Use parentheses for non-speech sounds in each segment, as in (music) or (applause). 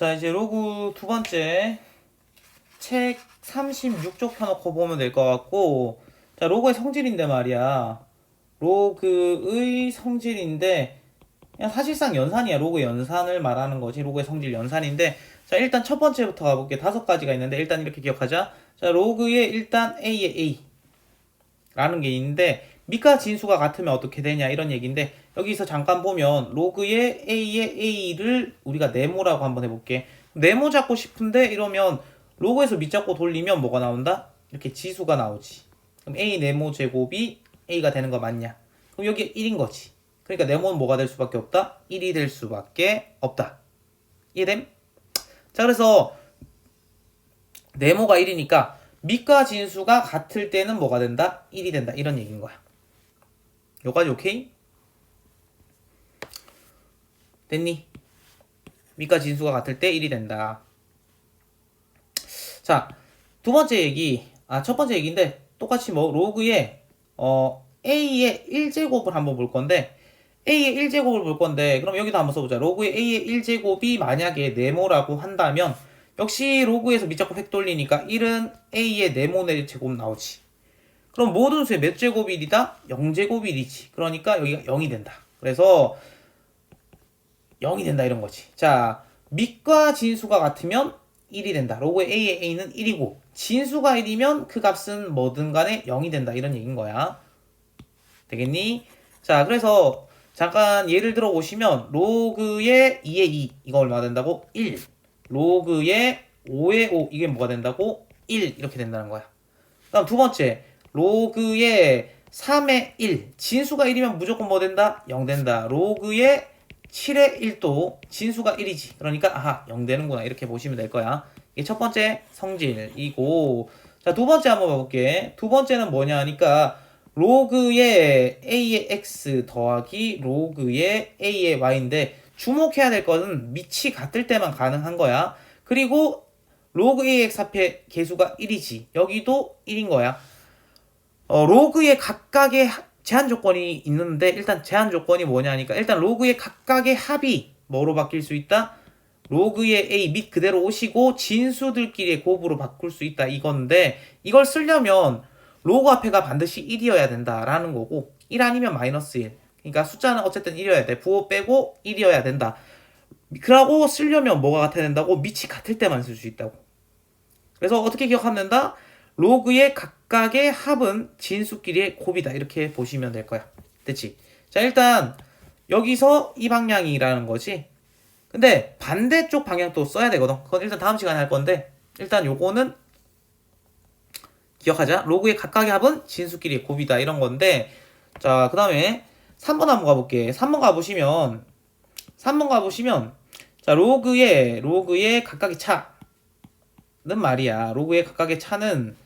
자, 이제 로그 두 번째 책 36쪽 펴놓고 보면 될 것 같고, 자, 로그의 성질인데 말이야. 로그의 성질인데, 그냥 사실상 연산이야. 로그 연산을 말하는 거지. 로그의 성질 연산인데, 자, 일단 첫 번째부터 가볼게. 다섯 가지가 있는데, 일단 이렇게 기억하자. 자, 로그에 일단 A에 A. 라는 게 있는데, 미가 진수가 같으면 어떻게 되냐 이런 얘기인데 여기서 잠깐 보면 로그의 a의 a를 우리가 네모라고 한번 해볼게 네모 잡고 싶은데 이러면 로그에서 밑 잡고 돌리면 뭐가 나온다? 이렇게 지수가 나오지 그럼 a 네모 제곱이 a가 되는 거 맞냐? 그럼 여기 1인 거지 그러니까 네모는 뭐가 될 수밖에 없다? 1이 될 수밖에 없다 이해됨? 자 그래서 네모가 1이니까 밑과 진수가 같을 때는 뭐가 된다? 1이 된다 이런 얘기인 거야 요까지 오케이? 됐니? 밑과 진수가 같을 때 1이 된다. 자, 두 번째 얘기. 아, 첫 번째 얘기인데 똑같이 뭐 로그에 어 a의 1제곱을 한번 볼 건데 a의 1제곱을 볼 건데 그럼 여기도 한번 써보자. 로그의 a의 1제곱이 만약에 네모라고 한다면 역시 로그에서 밑잡고 획 돌리니까 1은 a의 네모의 제곱 나오지. 그럼 모든 수의 몇 제곱 1이다? 0제곱 1이지. 그러니까 여기가 0이 된다. 그래서 0이 된다 이런 거지. 자, 밑과 진수가 같으면 1이 된다. 로그의 a의 a는 1이고 진수가 1이면 그 값은 뭐든 간에 0이 된다. 이런 얘기인 거야. 되겠니? 자, 그래서 잠깐 예를 들어 보시면 로그의 2의 2 이거 얼마 된다고? 1. 로그의 5의 5 이게 뭐가 된다고? 1 이렇게 된다는 거야. 그다음 두 번째 로그의 3의 1 진수가 1이면 무조건 뭐 된다? 0 된다. 로그의 7의 1도 진수가 1이지. 그러니까 아하 0 되는구나 이렇게 보시면 될 거야. 이게 첫 번째 성질이고 자 두 번째 한번 봐볼게. 두 번째는 뭐냐 하니까 로그의 a의 x 더하기 로그의 a의 y인데 주목해야 될 것은 밑이 같을 때만 가능한 거야. 그리고 로그 ax 앞에 개수가 1이지. 여기도 1인 거야. 어, 로그의 각각의 하- 제한 조건이 있는데 일단 제한 조건이 뭐냐니까 일단 로그의 각각의 합이 뭐로 바뀔 수 있다? 로그의 a 밑 그대로 오시고 진수들끼리의 곱으로 바꿀 수 있다 이건데 이걸 쓰려면 로그 앞에가 반드시 1이어야 된다라는 거고 1 아니면 마이너스 1 그러니까 숫자는 어쨌든 1이어야 돼. 부호 빼고 1이어야 된다. 그러고 쓰려면 뭐가 같아야 된다고? 밑이 같을 때만 쓸 수 있다고. 그래서 어떻게 기억하면 된다? 로그의 각각의 합은 진수끼리의 곱이다. 이렇게 보시면 될 거야. 됐지? 자, 일단 여기서 이 방향이라는 거지. 근데 반대쪽 방향도 써야 되거든. 그건 일단 다음 시간에 할 건데 일단 요거는 기억하자. 로그의 각각의 합은 진수끼리의 곱이다. 이런 건데 자, 그 다음에 3번 한번 가볼게. 3번 가보시면 3번 가보시면 자, 로그의 로그의 각각의 차는 말이야. 로그의 각각의 차는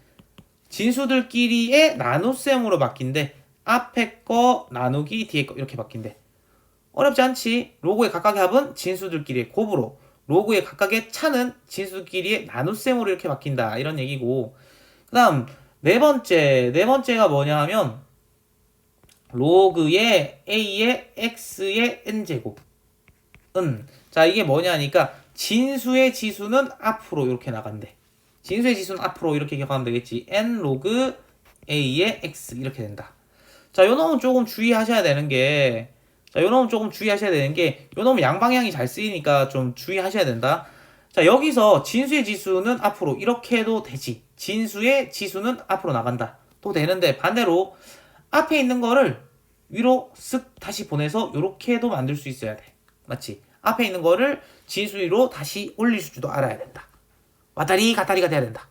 진수들끼리의 나눗셈으로 바뀐대. 앞에 거 나누기 뒤에 거 이렇게 바뀐대. 어렵지 않지? 로그의 각각의 합은 진수들끼리의 곱으로 로그의 각각의 차는 진수들끼리의 나눗셈으로 이렇게 바뀐다. 이런 얘기고. 그 다음 네 번째 네 번째가 뭐냐 하면 로그의 a의 x의 n 제곱 은 자 이게 뭐냐니까 진수의 지수는 앞으로 이렇게 나간대. 진수의 지수는 앞으로 이렇게 기억하면 되겠지. n 로그 a의 x 이렇게 된다. 자, 요 놈은 조금 주의하셔야 되는 게, 자, 요 놈은 조금 주의하셔야 되는 게, 요 놈은 양방향이 잘 쓰이니까 좀 주의하셔야 된다. 자, 여기서 진수의 지수는 앞으로 이렇게 해도 되지. 진수의 지수는 앞으로 나간다. 또 되는데 반대로 앞에 있는 거를 위로 쓱 다시 보내서 이렇게 해도 만들 수 있어야 돼. 맞지? 앞에 있는 거를 진수 위로 다시 올릴 줄도 알아야 된다. 왔다리 갔다리가 돼야 된다.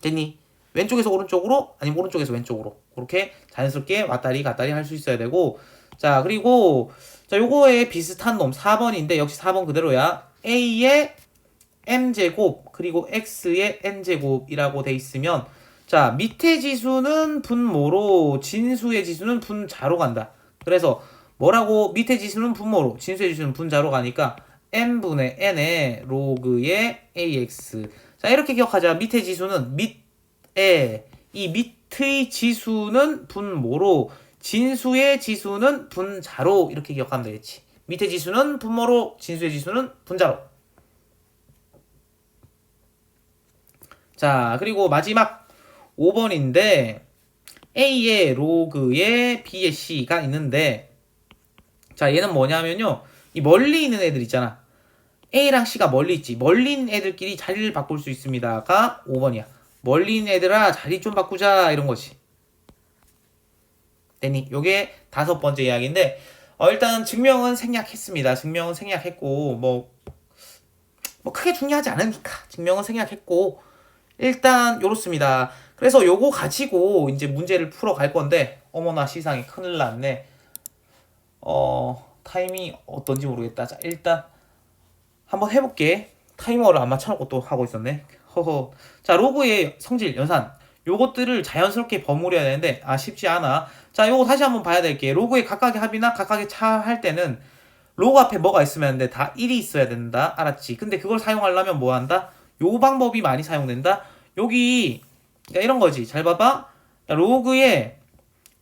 됐니? 왼쪽에서 오른쪽으로 아니면 오른쪽에서 왼쪽으로. 그렇게 자연스럽게 왔다리 갔다리 할 수 있어야 되고. 자 그리고 자 요거에 비슷한 놈 4번인데 역시 4번 그대로야. A의 m제곱 그리고 x의 n제곱이라고 돼 있으면 자 밑에 지수는 분모로 진수의 지수는 분자로 간다. 그래서 뭐라고? 밑에 지수는 분모로 진수의 지수는 분자로 가니까 n분의 n의 로그의 ax 자 이렇게 기억하자. 밑에 지수는 밑에. 이 밑의 지수는 분모로 진수의 지수는 분자로 이렇게 기억하면 되겠지. 밑에 지수는 분모로 진수의 지수는 분자로. 자, 그리고 마지막 5번인데 A의 로그에 B의 C가 있는데 자, 얘는 뭐냐면요. 이 멀리 있는 애들 있잖아. A랑 C가 멀리 있지. 있는 애들끼리 자리를 바꿀 수 있습니다가 5번이야. 멀리 있는 애들아 자리 좀 바꾸자 이런 거지. 됐니? 요게 다섯 번째 이야기인데 어, 일단 증명은 생략했습니다. 증명은 생략했고 뭐, 뭐 크게 중요하지 않으니까 증명은 생략했고 일단 요렇습니다. 그래서 요거 가지고 이제 문제를 풀어 갈 건데 어머나 시상이 큰일 났네. 어 타이밍이 어떤지 모르겠다. 자 일단 한번 해볼게. 타이머를 안 맞춰놓고 또 하고 있었네. 허허. 자 로그의 성질 연산 요것들을 자연스럽게 버무려야 되는데 아 쉽지 않아. 자 요거 다시 한번 봐야 될게 로그의 각각의 합이나 각각의 차 할 때는 로그 앞에 뭐가 있으면 안 돼? 다 1이 있어야 된다. 알았지? 근데 그걸 사용하려면 뭐 한다? 요 방법이 많이 사용된다. 여기 그러니까 이런 거지. 잘 봐봐. 야, 로그에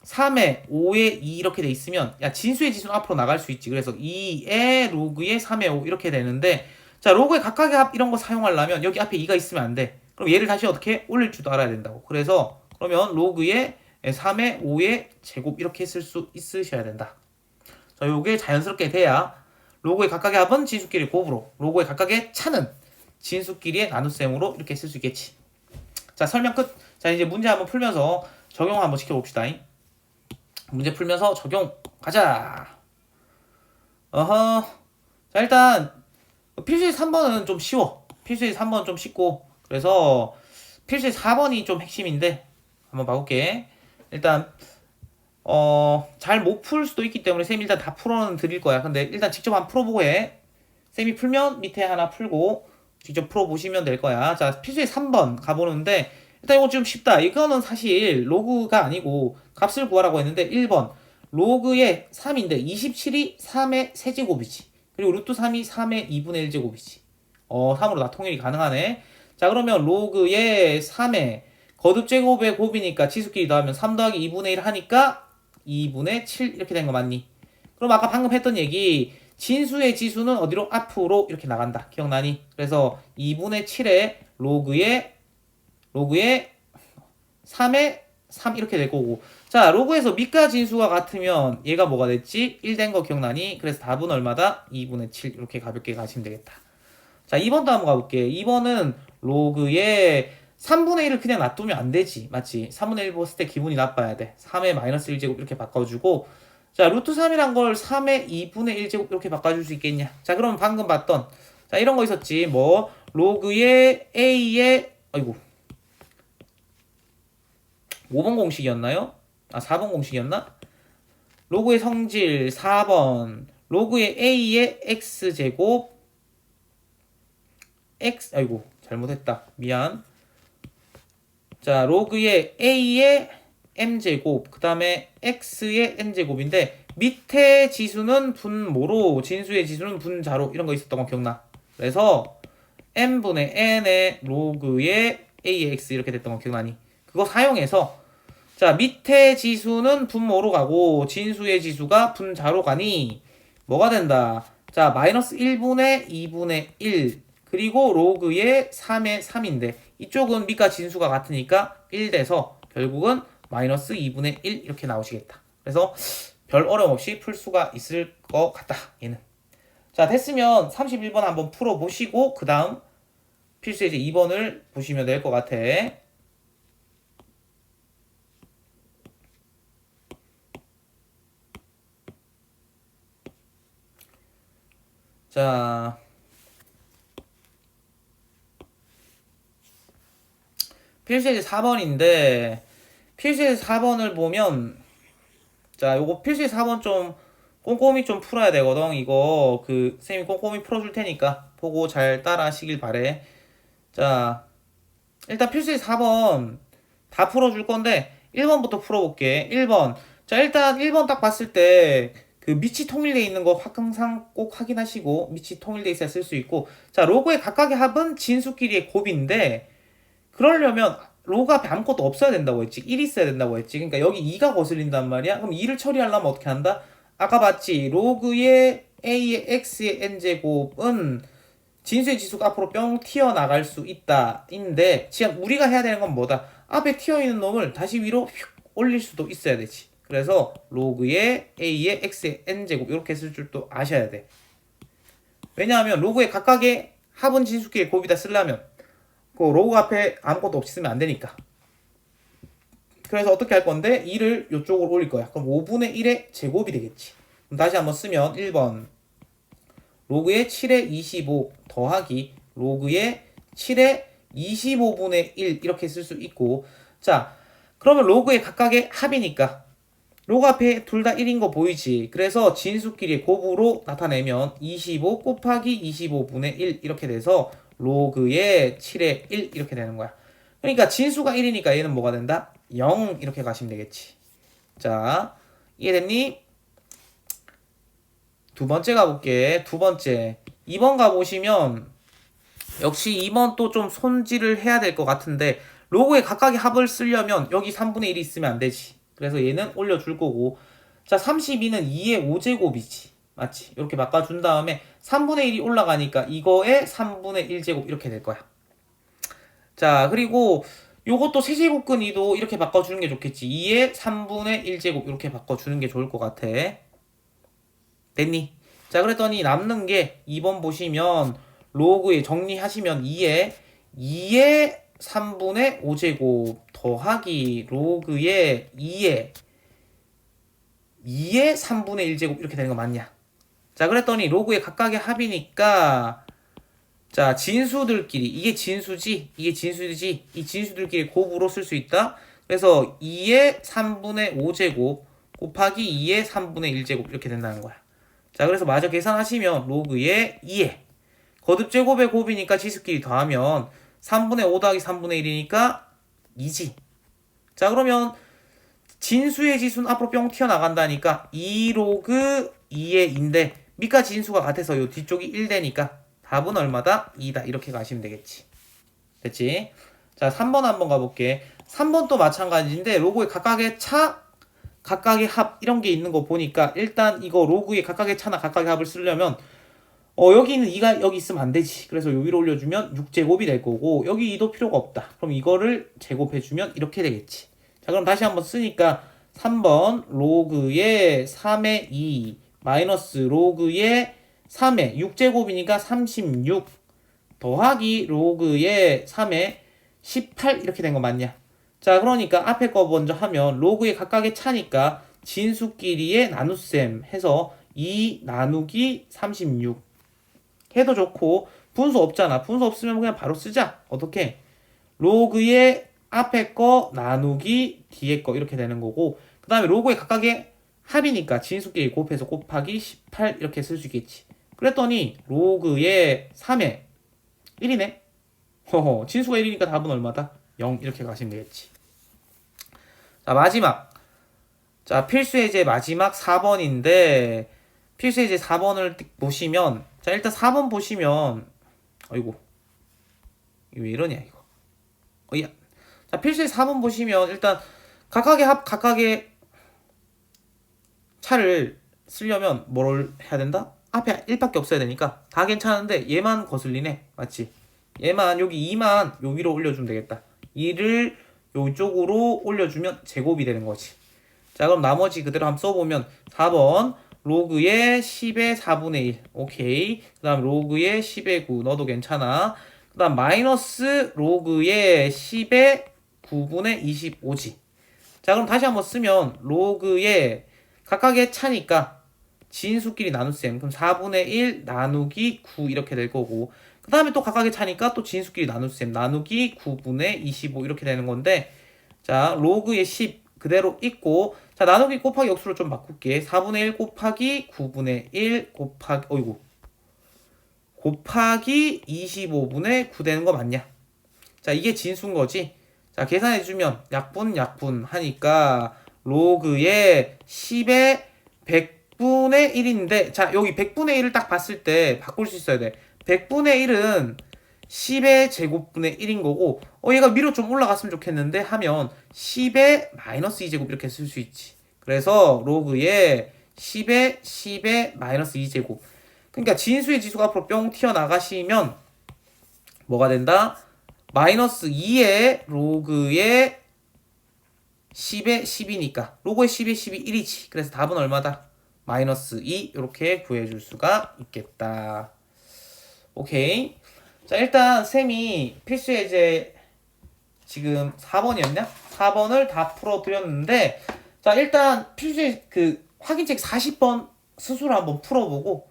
3에 5에 2 이렇게 돼 있으면 야 진수의 지수는 앞으로 나갈 수 있지. 그래서 2에 로그에 3에 5 이렇게 되는데 자 로그의 각각의 합 이런 거 사용하려면 여기 앞에 2가 있으면 안 돼. 그럼 얘를 다시 어떻게 올릴 줄도 알아야 된다고. 그래서 그러면 로그에 3에 5의 제곱 이렇게 쓸 수 있으셔야 된다. 자 요게 자연스럽게 돼야 로그의 각각의 합은 진수끼리 곱으로 로그의 각각의 차는 진수끼리의 나눗셈으로 이렇게 쓸 수 있겠지. 자 설명 끝. 자 이제 문제 한번 풀면서 적용 한번 시켜봅시다. 문제 풀면서 적용 가자. 어허. 자 일단 필수의 3번은 좀 쉬워. 필수의 3번은 좀 쉽고 그래서 필수의 4번이 좀 핵심인데 한번 봐볼게. 일단 어 잘 못 풀 수도 있기 때문에 쌤이 일단 다 풀어는 드릴 거야. 근데 일단 직접 한번 풀어보고 해. 쌤이 풀면 밑에 하나 풀고 직접 풀어보시면 될 거야. 자 필수의 3번 가보는데 일단 이거 좀 쉽다. 이거는 사실 로그가 아니고 값을 구하라고 했는데 1번 로그의 3인데 27이 3의 세제곱이지. 그리고 루트 3이 3의 2분의 1제곱이지. 어 3으로 다 통일이 가능하네. 자 그러면 로그의 3의 거듭 제곱의 곱이니까 치수끼리 더하면 3 더하기 2분의 1 하니까 2분의 7 이렇게 된 거 맞니? 그럼 아까 방금 했던 얘기 진수의 지수는 어디로? 앞으로 이렇게 나간다. 기억나니? 그래서 2분의 7의 로그의 로그의 3의 3 이렇게 될 거고 자 로그에서 밑과 진수가 같으면 얘가 뭐가 됐지? 1 된 거 기억나니? 그래서 답은 얼마다? 2분의 7 이렇게 가볍게 가시면 되겠다. 자 2번도 한번 가볼게. 2번은 로그의 3분의 1을 그냥 놔두면 안 되지. 맞지? 3분의 1 봤을 때 기분이 나빠야 돼. 3의 마이너스 1제곱 이렇게 바꿔주고 자 루트 3이란 걸 3의 2분의 1제곱 이렇게 바꿔줄 수 있겠냐? 자 그러면 방금 봤던 자 이런 거 있었지. 뭐 로그의 A의 아이고 5번 공식이었나요? 아 4번 공식이었나? 로그의 성질 4번 로그의 A의 X제곱 X 아이고 잘못했다 미안 자 로그의 A의 M제곱 그 다음에 X의 N제곱인데 밑에 지수는 분모로 진수의 지수는 분자로 이런 거 있었던 거 기억나 그래서 N분의 N의 로그의 A의 X 이렇게 됐던 거 기억나니 그거 사용해서 자 밑에 지수는 분모로 가고 진수의 지수가 분자로 가니 뭐가 된다? 자 마이너스 1분의 2분의 1 그리고 로그의 3의 3인데 이쪽은 밑과 진수가 같으니까 1 돼서 결국은 마이너스 2분의 1 이렇게 나오시겠다. 그래서 별 어려움 없이 풀 수가 있을 것 같다 얘는. 자 됐으면 31번 한번 풀어보시고 그 다음 필수 이제 2번을 보시면 될 것 같아 자, 필수의 4번인데, 필수의 4번을 보면, 자, 요거 필수의 4번 좀 꼼꼼히 좀 풀어야 되거든. 이거, 그, 쌤이 꼼꼼히 풀어 줄 테니까, 보고 잘 따라 하시길 바래. 자, 일단 필수의 4번 다 풀어 줄 건데, 1번부터 풀어 볼게. 1번. 자, 일단 1번 딱 봤을 때, 그 밑이 통일되어 있는 거 항상 꼭 확인하시고 밑이 통일되어 있어야 쓸 수 있고 자 로그의 각각의 합은 진수끼리의 곱인데 그러려면 로그 앞에 아무것도 없어야 된다고 했지 1 있어야 된다고 했지 그러니까 여기 2가 거슬린단 말이야 그럼 2를 처리하려면 어떻게 한다? 아까 봤지 로그의 a의 x의 n제곱은 진수의 지수가 앞으로 뿅 튀어나갈 수 있다. 인데, 지금 우리가 해야 되는 건 뭐다? 앞에 튀어있는 놈을 다시 위로 휙 올릴 수도 있어야 되지. 그래서 로그의 a의 x의 n제곱 이렇게 쓸 줄도 아셔야 돼. 왜냐하면 로그의 각각의 합은 진수끼리 곱이다 쓰려면 그 로그 앞에 아무것도 없이 쓰면 안 되니까. 그래서 어떻게 할 건데 2를 이쪽으로 올릴 거야. 그럼 5분의 1의 제곱이 되겠지. 그럼 다시 한번 쓰면 1번 로그의 7의 25 더하기 로그의 7의 25분의 1 이렇게 쓸 수 있고 자 그러면 로그의 각각의 합이니까 로그 앞에 둘 다 1인 거 보이지 그래서 진수끼리 곱으로 나타내면 25 곱하기 25분의 1 이렇게 돼서 로그의 7의 1 이렇게 되는 거야 그러니까 진수가 1이니까 얘는 뭐가 된다? 0 이렇게 가시면 되겠지 자 이해됐니? 두 번째 가볼게. 두 번째. 2번 가보시면, 역시 2번 또 좀 손질을 해야 될 것 같은데, 로고에 각각의 합을 쓰려면 여기 3분의 1이 있으면 안 되지. 그래서 얘는 올려줄 거고, 자, 32는 2의 5제곱이지. 맞지? 이렇게 바꿔준 다음에 3분의 1이 올라가니까 이거에 3분의 1제곱 이렇게 될 거야. 자, 그리고 요것도 세제곱근이도 이렇게 바꿔주는 게 좋겠지. 2의 3분의 1제곱 이렇게 바꿔주는 게 좋을 것 같아. 됐니? 자, 그랬더니 남는 게 2번 보시면 로그에 정리하시면 2에 2의 3분의 5제곱 더하기 로그의 2의 2의 3분의 1제곱 이렇게 되는 거 맞냐? 자, 그랬더니 로그의 각각의 합이니까 자, 진수들끼리 이게 진수지, 이게 진수지, 이 진수들끼리 곱으로 쓸 수 있다. 그래서 2의 3분의 5제곱 곱하기 2의 3분의 1제곱 이렇게 된다는 거야. 자, 그래서 마저 계산하시면 로그의 2에 거듭 제곱의 곱이니까 지수끼리 더하면 3분의 5 더하기 3분의 1이니까 2지. 자, 그러면 진수의 지수는 앞으로 뿅 튀어나간다니까 2 로그 2의 2인데 밑과 진수가 같아서 요 뒤쪽이 1 되니까 답은 얼마다? 2다. 이렇게 가시면 되겠지. 됐지? 자, 3번 한번 가볼게. 3번도 마찬가지인데 로고의 각각의 차 각각의 합 이런 게 있는 거 보니까 일단 이거 로그의 각각의 차나 각각의 합을 쓰려면 어 여기는 2가 여기 있으면 안 되지. 그래서 요 위로 올려주면 6제곱이 될 거고 여기 2도 필요가 없다. 그럼 이거를 제곱해주면 이렇게 되겠지. 자 그럼 다시 한번 쓰니까 3번 로그의 3의 2 마이너스 로그의 3의 6제곱이니까 36 더하기 로그의 3의 18 이렇게 된 거 맞냐? 자, 그러니까 앞에 거 먼저 하면 로그의 각각의 차니까 진수끼리의 나눗셈 해서 2 나누기 36 해도 좋고 분수 없잖아. 분수 없으면 그냥 바로 쓰자. 어떻게? 로그의 앞에 거 나누기 뒤에 거 이렇게 되는 거고 그 다음에 로그의 각각의 합이니까 진수끼리 곱해서 곱하기 18 이렇게 쓸 수 있겠지. 그랬더니 로그의 3에 1이네. 허허, 진수가 1이니까 답은 얼마다? 0 이렇게 가시면 되겠지. 자, 마지막. 자, 필수 예제 마지막 4번인데 필수 예제 4번을 보시면 자, 일단 4번 보시면. 이거 왜 이러냐, 이거. 어이야. 자, 필수 예제 4번 보시면 일단 각각의 합 각각의 차를 쓰려면 뭘 해야 된다? 앞에 1밖에 없어야 되니까 다 괜찮은데 얘만 거슬리네. 맞지? 얘만 여기 2만 요 위로 올려주면 되겠다. 2를 요쪽으로 올려주면 제곱이 되는 거지. 자, 그럼 나머지 그대로 한번 써보면 4번 로그의 10의 4분의 1. 오케이. 그 다음 로그의 10의 9. 너도 괜찮아. 그 다음 마이너스 로그의 10의 9분의 25지. 자, 그럼 다시 한번 쓰면 로그의 각각의 차니까 진수끼리 나눗셈. 그럼 4분의 1 나누기 9 이렇게 될 거고. 그 다음에 또 각각의 차니까 또 진수끼리 나눗셈 나누기 9분의 25 이렇게 되는 건데 자 로그의 10 그대로 있고 자 나누기 곱하기 역수를 좀 바꿀게. 4분의 1 곱하기 9분의 1 곱하기 어이구. 곱하기 25분의 9 되는 거 맞냐? 자 이게 진수인 거지? 자 계산해주면 약분 약분 하니까 로그의 10의 100분의 1인데 자 여기 100분의 1을 딱 봤을 때 바꿀 수 있어야 돼. 100분의 1은 10의 제곱분의 1인 거고 어 얘가 위로 좀 올라갔으면 좋겠는데 하면 10의 마이너스 2제곱 이렇게 쓸 수 있지. 그래서 로그에 10의 10의 마이너스 2제곱 그러니까 진수의 지수가 앞으로 뿅 튀어나가시면 뭐가 된다? 마이너스 2의 로그의 10의 10이니까 로그의 10의 10이 1이지. 그래서 답은 얼마다? 마이너스 2 이렇게 구해줄 수가 있겠다. 오케이. 자 일단 쌤이 필수 예제 지금 4번이었냐? 4번을 다 풀어드렸는데 자 일단 필수 예- 그 확인책 40번 스스로 한번 풀어보고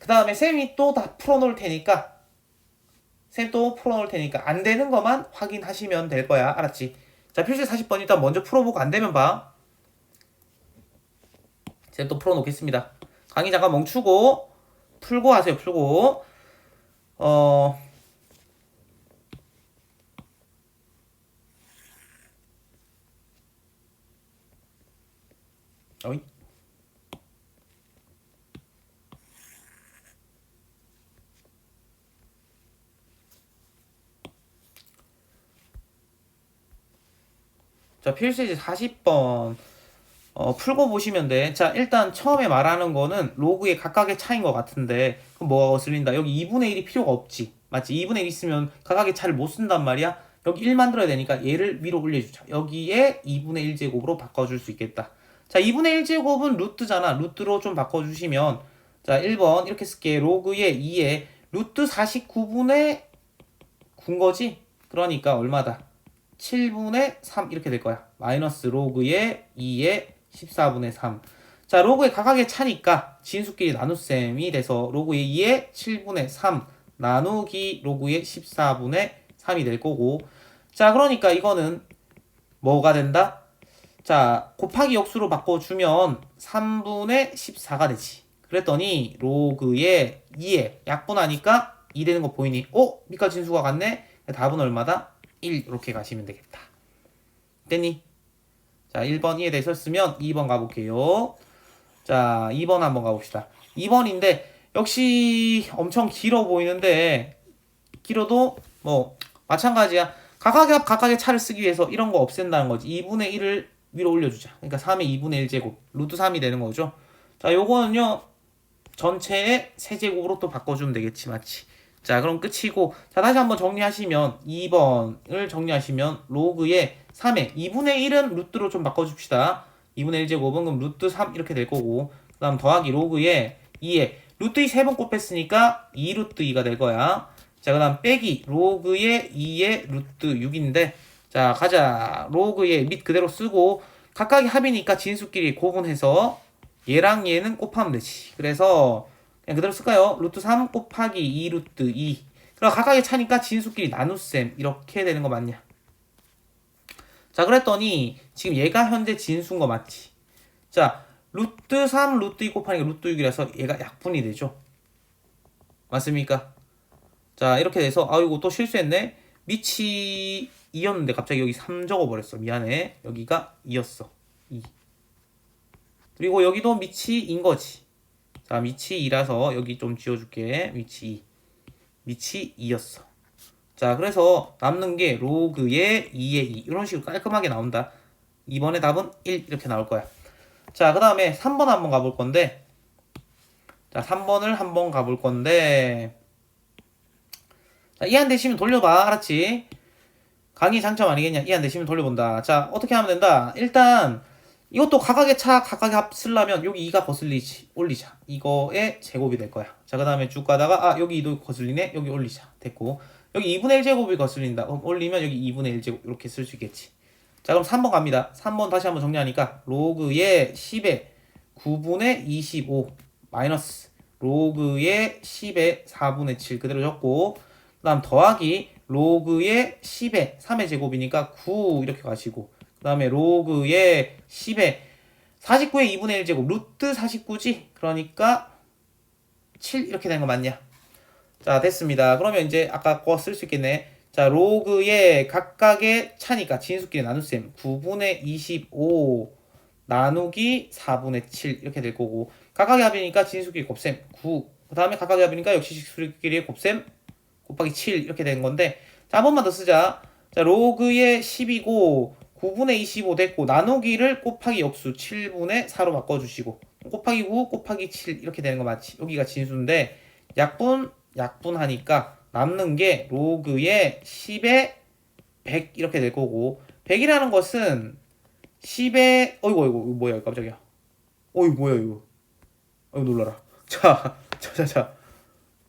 그 다음에 쌤이 또 다 풀어놓을 테니까 쌤 또 풀어놓을 테니까 안 되는 것만 확인하시면 될 거야 알았지? 자 필수 40번 일단 먼저 풀어보고 안 되면 봐. 쌤 또 풀어놓겠습니다. 강의 잠깐 멈추고 풀고 하세요 풀고 어 어이? 자, 필수 이제 40번 어, 풀고 보시면 돼. 자, 일단 처음에 말하는 거는 로그의 각각의 차인 것 같은데 그럼 뭐가 거슬린다? 여기 2분의 1이 필요가 없지. 맞지? 2분의 1 있으면 각각의 차를 못 쓴단 말이야. 여기 1 만들어야 되니까 얘를 위로 올려주자. 여기에 2분의 1제곱으로 바꿔줄 수 있겠다. 자, 2분의 1제곱은 루트잖아. 루트로 좀 바꿔주시면 자, 1번 이렇게 쓸게. 로그의 2에 루트 49분의 9인 거지? 그러니까 얼마다? 7분의 3 이렇게 될 거야. 마이너스 로그의 2의 14분의 3. 자, 로그의 각각의 차니까 진수끼리 나눗셈이 돼서 로그의 2의 7분의 3 나누기 로그의 14분의 3이 될 거고. 자, 그러니까 이거는 뭐가 된다? 자, 곱하기 역수로 바꿔주면 3분의 14가 되지. 그랬더니 로그의 2에 약분하니까 2 되는 거 보이니? 어? 밑과 진수가 같네? 답은 얼마다? 1 이렇게 가시면 되겠다. 됐니? 자, 1번 이해 되셨으면 2번 가볼게요. 자, 2번 한번 가봅시다. 2번인데 역시 엄청 길어 보이는데 길어도 뭐 마찬가지야. 각각의 합, 각각의 차를 쓰기 위해서 이런 거 없앤다는 거지. 2분의 1을 위로 올려주자. 그러니까 3의 2분의 1제곱. 루트 3이 되는 거죠. 자, 요거는요. 전체의 세제곱으로 또 바꿔주면 되겠지. 맞지? 자, 그럼 끝이고. 자, 다시 한번 정리하시면 2번을 정리하시면 로그의 3의 2분의 1은 루트로 좀 바꿔줍시다. 2분의 1제곱은 그럼 루트 3 이렇게 될 거고. 그 다음 더하기 로그의 2에 루트 2 3번 곱했으니까 2 루트 2가 될 거야. 자, 그 다음 빼기 로그의 2의 루트 6인데 자, 가자. 로그의 밑 그대로 쓰고 각각의 합이니까 진수끼리 고분해서 얘랑 얘는 곱하면 되지. 그래서 그냥 그대로 쓸까요? 루트 3 곱하기 2 루트 2. 그럼 각각의 차니까 진수끼리 나눗셈 이렇게 되는 거 맞냐? 자, 그랬더니 지금 얘가 현재 진수인 거 맞지? 자, 루트 3 루트 2 곱하니까 루트 6이라서 얘가 약분이 되죠. 맞습니까? 자, 이렇게 돼서 아 이거 또 실수했네. 밑이 2였는데 갑자기 여기 3 적어버렸어. 미안해. 여기가 2였어. 2. 그리고 여기도 밑이 2인 거지. 자, 밑이 2라서 여기 좀 지워줄게. 밑이 2. 밑이 2였어. 자, 그래서 남는 게 로그의 2의 2. 이런 식으로 깔끔하게 나온다. 이번에 답은 1 이렇게 나올 거야. 자, 그 다음에 3번 한번 가볼 건데. 자, 3번을 한번 가볼 건데. 자, 이해 안 되시면 돌려봐. 알았지? 강의 장점 아니겠냐? 이해 안 되시면 돌려본다. 자, 어떻게 하면 된다? 일단, 이것도 각각의 차, 각각의 합 쓰려면 여기 2가 거슬리지. 올리자. 이거의 제곱이 될 거야. 자, 그 다음에 쭉 가다가, 아, 여기 2도 거슬리네? 여기 올리자. 됐고. 여기 2분의 1제곱이 거슬린다. 그럼 올리면 여기 2분의 1제곱. 이렇게 쓸 수 있겠지. 자, 그럼 3번 갑니다. 3번 다시 한번 정리하니까, 로그의 10의 9분의 25 마이너스 로그의 10의 4분의 7 그대로 적고, 그 다음 더하기 로그의 10의 3의 제곱이니까 9 이렇게 가시고 그 다음에 로그의 10의 49의 2분의 1제곱 루트 49지? 그러니까 7 이렇게 되는 거 맞냐? 자 됐습니다. 그러면 이제 아까 거 쓸 수 있겠네. 자 로그의 각각의 차니까 진수끼리 나눗셈 9분의 25 나누기 4분의 7 이렇게 될 거고 각각의 합이니까 진수끼리 곱셈 9 그 다음에 각각의 합이니까 역시 식수끼리 곱셈 곱하기 7 이렇게 되는 건데 자, 한 번만 더 쓰자. 자, 로그의 10이고 9분의 25 됐고 나누기를 곱하기 역수 7분의 4로 바꿔주시고 곱하기 9 곱하기 7 이렇게 되는 거 맞지? 여기가 진수인데 약분 약분하니까 남는 게 로그의 10의 100 이렇게 될 거고 100이라는 것은 10의 어이구 어이구 뭐야 깜짝이야. 어이 뭐야 이거. 어이 놀라라. (laughs) 자 자 자 자.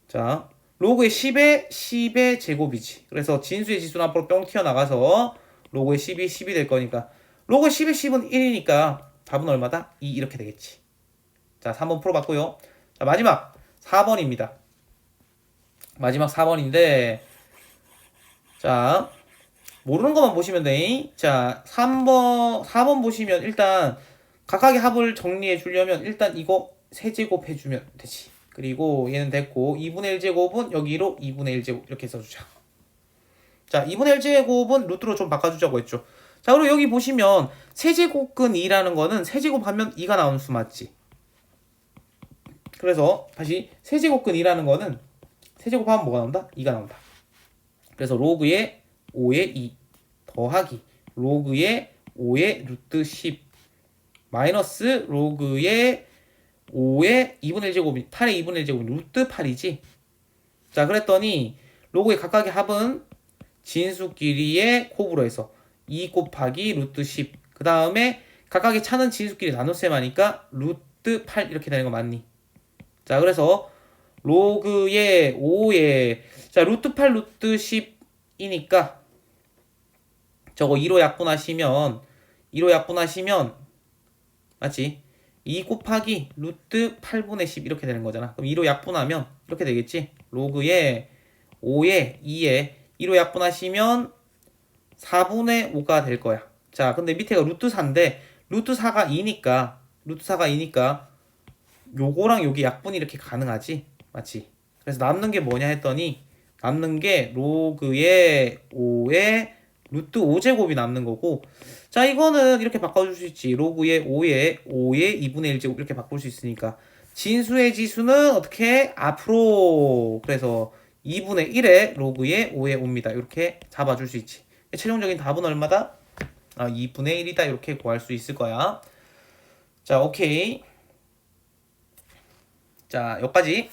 자 로그의 10의 10의 제곱이지. 그래서 진수의 지수는 앞으로 뿅 튀어나가서 로그의 10이 10이 될 거니까 로그의 10의 10은 1이니까 답은 얼마다? 2 이렇게 되겠지 자 3번 풀어봤고요 자 마지막 4번입니다 마지막 4번인데 자 모르는 것만 보시면 돼. 자, 3번, 4번 보시면 일단 각각의 합을 정리해 주려면 일단 이거 세제곱 해 주면 되지. 그리고 얘는 됐고 2분의 1제곱은 여기로 2분의 1제곱 이렇게 써주자. 자, 2분의 1제곱은 루트로 좀 바꿔주자고 했죠. 자, 그리고 여기 보시면 세제곱근 2라는 거는 세제곱 하면 2가 나오는 수 맞지? 그래서 다시 세제곱근 2라는 거는 세제곱하면 뭐가 나온다? 2가 나온다. 그래서 로그의 5의 2 더하기 로그의 5의 루트 10 마이너스 로그의 5의 2분의 1제곱이 8의 2분의 1제곱이 루트 8이지 자 그랬더니 로그의 각각의 합은 진수끼리의 곱으로 해서 2 곱하기 루트 10 그 다음에 각각의 차는 진수끼리 나눗셈 하니까 루트 8 이렇게 되는 거 맞니? 자 그래서 로그의 5의 자 루트 8 루트 10이니까 저거 2로 약분하시면 2로 약분하시면 맞지? 2 곱하기 루트 8분의 10 이렇게 되는 거잖아. 그럼 2로 약분하면 이렇게 되겠지? 로그의 5의 2에 2로 약분하시면 4분의 5가 될 거야. 자, 근데 밑에가 루트 4인데 루트 4가 2니까 루트 4가 2니까 요거랑 요게 약분이 이렇게 가능하지? 맞지? 그래서 남는 게 뭐냐 했더니 남는 게 로그의 5의 루트 5제곱이 남는 거고 자 이거는 이렇게 바꿔줄 수 있지 로그의 5의 5의 2분의 1제곱 이렇게 바꿀 수 있으니까 진수의 지수는 어떻게 앞으로 그래서 2분의 1의 로그의 5의 5입니다. 이렇게 잡아줄 수 있지. 최종적인 답은 얼마다? 아 2분의 1이다. 이렇게 구할 수 있을 거야. 자 오케이. 자 여기까지